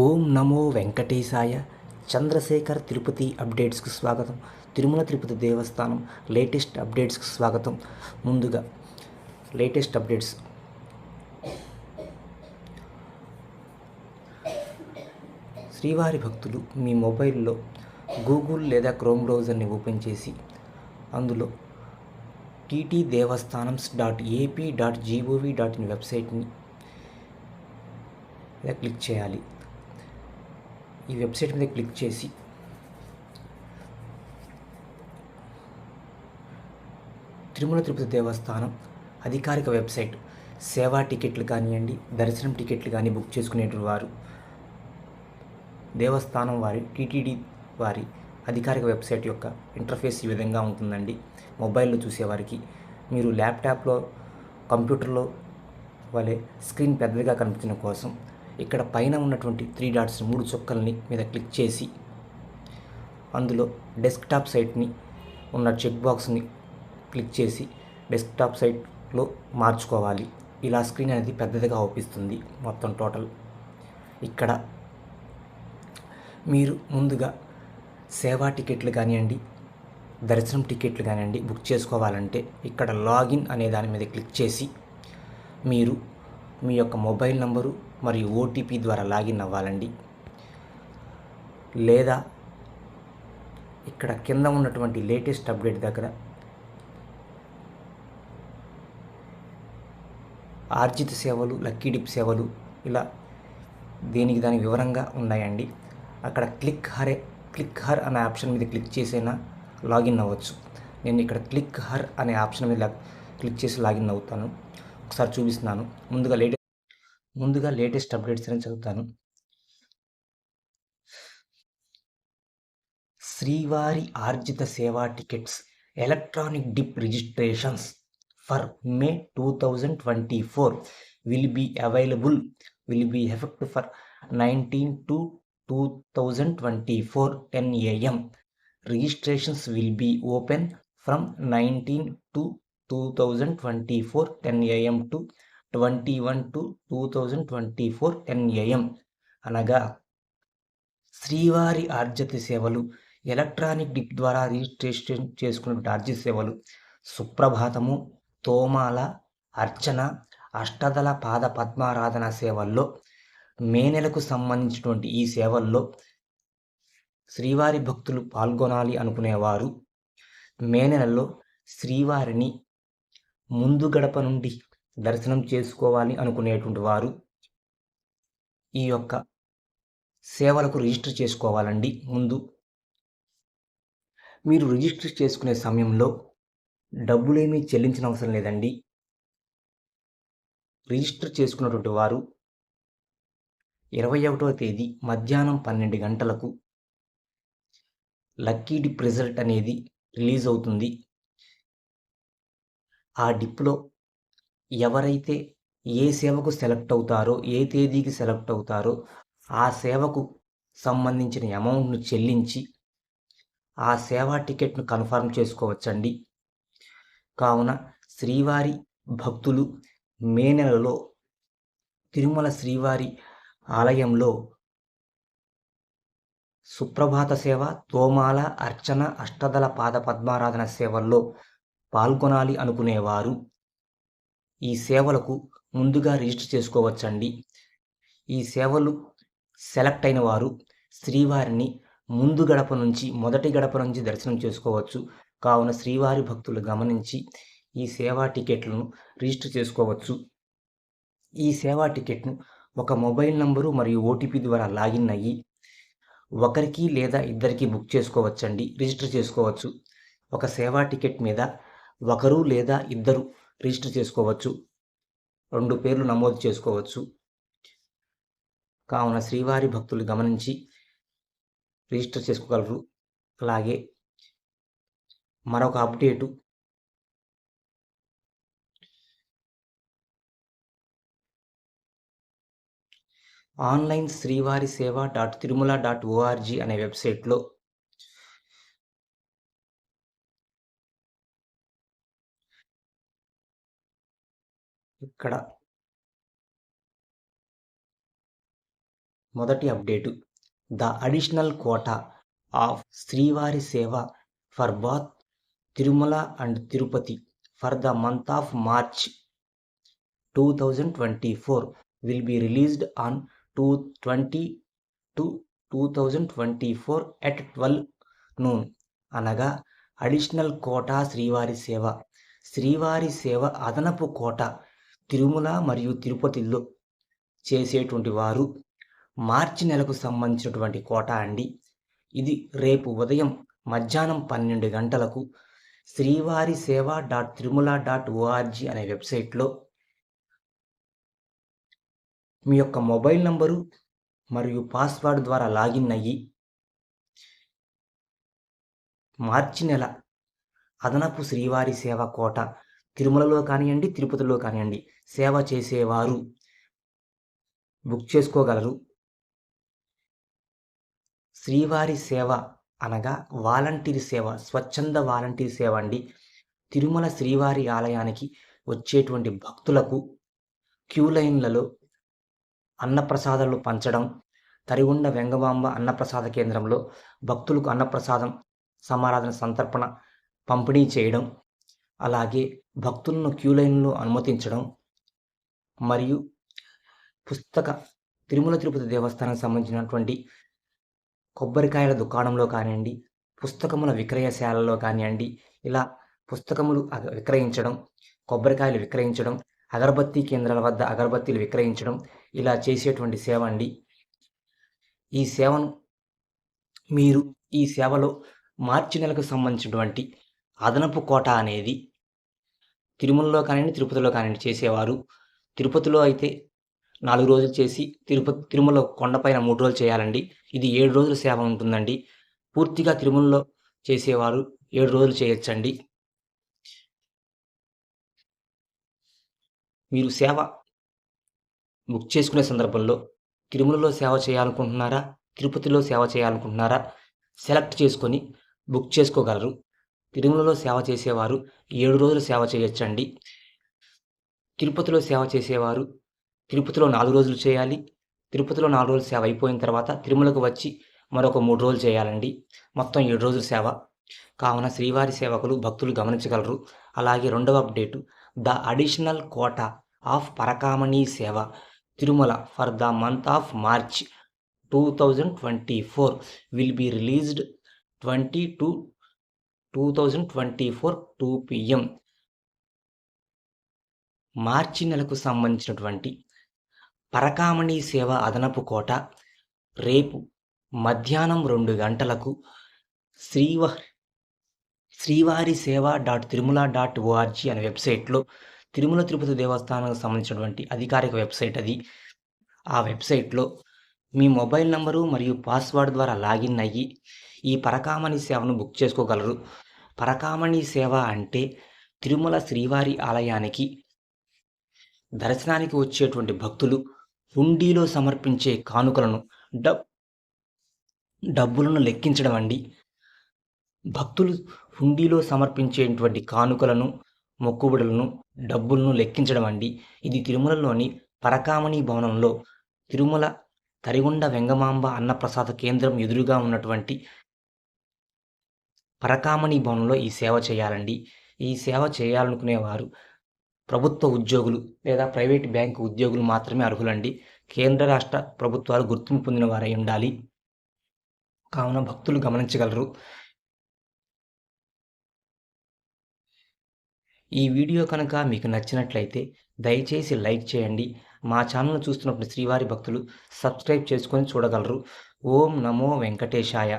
ఓం నమో వెంకటేశాయ. చంద్రశేఖర్ తిరుపతి అప్డేట్స్కు స్వాగతం. తిరుమల తిరుపతి దేవస్థానం లేటెస్ట్ అప్డేట్స్కు స్వాగతం. ముందుగా లేటెస్ట్ అప్డేట్స్. శ్రీవారి భక్తులు మీ మొబైల్లో గూగుల్ లేదా క్రోమ్ బ్రౌజర్ని ఓపెన్ చేసి అందులో TT Devasthanams dot AP dot GOV dot in వెబ్సైట్ని మీద క్లిక్ చేయాలి. ఈ వెబ్సైట్ మీద క్లిక్ చేసి తిరుమల తిరుపతి దేవస్థానం అధికారిక వెబ్సైట్. సేవా టికెట్లు కానివ్వండి దర్శనం టికెట్లు కానీ బుక్ చేసుకునేటువంటి వారు. దేవస్థానం వారి టీటీడీ వారి అధికారిక వెబ్సైట్ యొక్క ఇంటర్ఫేస్ ఈ విధంగా ఉంటుందండి. మొబైల్లో చూసేవారికి మీరు ల్యాప్టాప్లో కంప్యూటర్లో వలె స్క్రీన్ పెద్దదిగా కనిపించడం కోసం ఇక్కడ పైన ఉన్నటువంటి త్రీ డాట్స్ మూడు చుక్కల్ని మీద క్లిక్ చేసి అందులో డెస్క్టాప్ సైట్ని ఉన్న చెక్ బాక్స్ని క్లిక్ చేసి డెస్క్టాప్ సైట్లో మార్చుకోవాలి. ఇలా స్క్రీన్ అనేది పెద్దదిగా అవుపిస్తుంది మొత్తం టోటల్ ఇక్కడ మీరు ముందుగా సేవా టికెట్లు కానివ్వండి దర్శనం టికెట్లు కానివ్వండి బుక్ చేసుకోవాలంటే ఇక్కడ లాగిన్ అనే దాని మీద క్లిక్ చేసి మీరు మీ యొక్క మొబైల్ నంబరు మరియు ఓటీపీ ద్వారా లాగిన్ అవ్వాలండి. లేదా ఇక్కడ కింద ఉన్నటువంటి లేటెస్ట్ అప్డేట్ దగ్గర ఆర్జిత సేవలు లక్కీ డిప్ సేవలు ఇలా దేనికి దాని వివరంగా ఉన్నాయండి. అక్కడ క్లిక్ హరే క్లిక్ హర్ అనే ఆప్షన్ మీద క్లిక్ చేసైనా లాగిన్ అవ్వచ్చు. నేను ఇక్కడ క్లిక్ హర్ అనే ఆప్షన్ మీద క్లిక్ చేసి లాగిన్ అవుతాను. ఒకసారి చూపిస్తున్నాను. ముందుగా లేటెస్ట్ ముందుగా లేటెస్ట్ అప్డేట్స్ అని చదువుతాను. Srivari Arjitha seva tickets electronic dip registrations for May two thousand twenty four will be available will be effect for nineteen two two thousand twenty four ten AM registrations will be open from nineteen two two thousand twenty four ten AM to twenty one two two thousand twenty four ten AM అనగా శ్రీవారి ఆర్జిత సేవలు electronic dip ద్వారా registration చేసుకున్న ఆర్జిత సేవలు సుప్రభాతము తోమాల అర్చన అష్టదల పాద పద్మారాధన సేవల్లో మే నెలకు సంబంధించినటువంటి ఈ సేవల్లో శ్రీవారి భక్తులు పాల్గొనాలి అనుకునేవారు. మే నెలలో శ్రీవారిని ముందు గడప నుండి దర్శనం చేసుకోవాలి అనుకునేటువంటి వారు ఈ యొక్క సేవలకు రిజిస్టర్ చేసుకోవాలండి ముందు. మీరు రిజిస్టర్ చేసుకునే సమయంలో డబ్బులేమీ చెల్లించిన అవసరం లేదండి. రిజిస్టర్ చేసుకున్నటువంటి వారు ఇరవై ఒకటవ తేదీ మధ్యాహ్నం పన్నెండు గంటలకు లక్కీ డిప్ రిజల్ట్ అనేది రిలీజ్ అవుతుంది. ఆ డిప్లో ఎవరైతే ఏ సేవకు సెలెక్ట్ అవుతారో ఏ తేదీకి సెలెక్ట్ అవుతారో ఆ సేవకు సంబంధించిన అమౌంట్ను చెల్లించి ఆ సేవా టికెట్ను కన్ఫర్మ్ చేసుకోవచ్చండి. కావున శ్రీవారి భక్తులు మే నెలలో తిరుమల శ్రీవారి ఆలయంలో సుప్రభాత సేవ తోమాల అర్చన అష్టదల పాద పద్మారాధన సేవల్లో పాల్గొనాలి అనుకునేవారు. ఈ సేవలకు ముందుగా రిజిస్టర్ చేసుకోవచ్చండి. ఈ సేవలు సెలెక్ట్ అయిన వారు శ్రీవారిని ముందు గడప నుంచి మొదటి గడప నుంచి దర్శనం చేసుకోవచ్చు. కావున శ్రీవారి భక్తులు గమనించి ఈ సేవా టికెట్లను రిజిస్టర్ చేసుకోవచ్చు. ఈ సేవా టికెట్ను ఒక మొబైల్ నంబరు మరియు ఓటీపీ ద్వారా లాగిన్ అయ్యి ఒకరికి లేదా ఇద్దరికి బుక్ చేసుకోవచ్చండి. రిజిస్టర్ చేసుకోవచ్చు. ఒక సేవా టికెట్ మీద ఒకరు లేదా ఇద్దరు రిజిస్టర్ చేసుకోవచ్చు. రెండు పేర్లు నమోదు చేసుకోవచ్చు. కావున శ్రీవారి భక్తులు గమనించి రిజిస్టర్ చేసుకోగలరు. అలాగే మరొక అప్డేటు. ఆన్లైన్ శ్రీవారి సేవ డాట్ తిరుమల డాట్ ఓఆర్జీ అనే వెబ్సైట్లో ఇక్కడ. మొదటి update. The additional quota of Srivari seva for both Tirumala and Tirupati for the month of March two thousand twenty four will be released on two twenty two two thousand twenty four at twelve noon. అనగా additional quota శ్రీవారి సేవ. శ్రీవారి సేవ అదనపు కోట తిరుమల మరియు తిరుపతిలో చేసేటువంటి వారు మార్చి నెలకు సంబంధించినటువంటి కోటా అండి. ఇది రేపు ఉదయం మధ్యాహ్నం పన్నెండు గంటలకు శ్రీవారి సేవ డాట్ తిరుమల డాట్ ఓఆర్జీ అనే వెబ్సైట్లో మీ యొక్క మొబైల్ నంబరు మరియు పాస్వర్డ్ ద్వారా లాగిన్ అయ్యి మార్చి నెల అదనపు శ్రీవారి సేవ కోట తిరుమలలో కానివ్వండి తిరుపతిలో కానివ్వండి సేవ చేసేవారు. బుక్ చేసుకోగలరు. శ్రీవారి సేవ అనగా వాలంటీర్ సేవ స్వచ్ఛంద వాలంటీర్ సేవ అండి. తిరుమల శ్రీవారి ఆలయానికి వచ్చేటువంటి భక్తులకు క్యూ లైన్లలో అన్నప్రసాదాలు పంచడం తరిగుండ వెంగమాంబ అన్నప్రసాద కేంద్రంలో భక్తులకు అన్నప్రసాదం సమారాధన సంతర్పణ పంపిణీ చేయడం అలాగే భక్తులను క్యూ లైన్లో అనుమతించడం మరియు పుస్తక తిరుమల తిరుపతి దేవస్థానం సంబంధించినటువంటి కొబ్బరికాయల దుకాణంలో కానివ్వండి పుస్తకముల విక్రయశాలలో కానివ్వండి ఇలా పుస్తకములు విక్రయించడం కొబ్బరికాయలు విక్రయించడం అగరబత్తి కేంద్రాల వద్ద అగరబత్తీలు విక్రయించడం ఇలా చేసేటువంటి సేవ అండి. ఈ సేవను మీరు ఈ సేవలో మార్చి నెలకు సంబంధించినటువంటి అదనపు కోట అనేది తిరుమలలో కానివ్వండి తిరుపతిలో కానివ్వండి చేసేవారు. తిరుపతిలో అయితే నాలుగు రోజులు చేసి తిరుపతి తిరుమల కొండపైన మూడు రోజులు చేయాలండి. ఇది ఏడు రోజుల సేవ ఉంటుందండి. పూర్తిగా తిరుమలలో చేసేవారు ఏడు రోజులు చేయొచ్చండి. మీరు సేవ బుక్ చేసుకునే సందర్భంలో తిరుమలలో సేవ చేయాలనుకుంటున్నారా? తిరుపతిలో సేవ చేయాలనుకుంటున్నారా? సెలెక్ట్ చేసుకొని బుక్ చేసుకోగలరు. తిరుమలలో సేవ చేసేవారు. ఏడు రోజులు సేవ చేయొచ్చండి. తిరుపతిలో సేవ చేసేవారు. తిరుపతిలో నాలుగు రోజులు చేయాలి. తిరుపతిలో నాలుగు రోజులు సేవ అయిపోయిన తర్వాత తిరుమలకు వచ్చి మరొక మూడు రోజులు చేయాలండి. మొత్తం ఏడు రోజుల సేవ. కావున శ్రీవారి సేవకులు భక్తులు గమనించగలరు. అలాగే రెండవ update. The additional quota of parakamani seva Tirumala for the month of March two thousand twenty four will be released twenty two two thousand twenty four two PM మార్చి నెలకు సంబంధించినటువంటి పరకామణి సేవ అదనపు కోట రేపు మధ్యాహ్నం రెండు గంటలకు శ్రీవ శ్రీవారి సేవ డాట్ తిరుమల డాట్ ఓఆర్జీ అనే వెబ్సైట్లో తిరుమల తిరుపతి దేవస్థానానికి సంబంధించినటువంటి అధికారిక వెబ్సైట్ అది. ఆ వెబ్సైట్లో మీ మొబైల్ నంబరు మరియు పాస్వర్డ్ ద్వారా లాగిన్ అయ్యి ఈ పరకామణి సేవను బుక్ చేసుకోగలరు. పరకామణి సేవ అంటే తిరుమల శ్రీవారి ఆలయానికి దర్శనానికి వచ్చేటువంటి భక్తులు హుండీలో సమర్పించే కానుకలను డబ్ డబ్బులను లెక్కించడం అండి. భక్తులు హుండీలో సమర్పించేటువంటి కానుకలను మొక్కుబడులను డబ్బులను లెక్కించడం అండి. ఇది తిరుమలలోని పరకామణి భవనంలో తిరుమల తరిగొండ వెంగమాంబ అన్నప్రసాద కేంద్రం ఎదురుగా ఉన్నటువంటి పరకామణి భవనంలో ఈ సేవ చేయాలండి. ఈ సేవ చేయాలనుకునేవారు ప్రభుత్వ ఉద్యోగులు లేదా ప్రైవేట్ బ్యాంకు ఉద్యోగులు మాత్రమే అర్హులండి. కేంద్ర రాష్ట్ర ప్రభుత్వాలు గుర్తింపు పొందిన వారై ఉండాలి. కావున భక్తులు గమనించగలరు. ఈ వీడియో కనుక మీకు నచ్చినట్లయితే దయచేసి లైక్ చేయండి. మా ఛానల్ చూస్తున్నప్పుడు శ్రీవారి భక్తులు సబ్స్క్రైబ్ చేసుకొని చూడగలరు. ఓం నమో వెంకటేశాయ.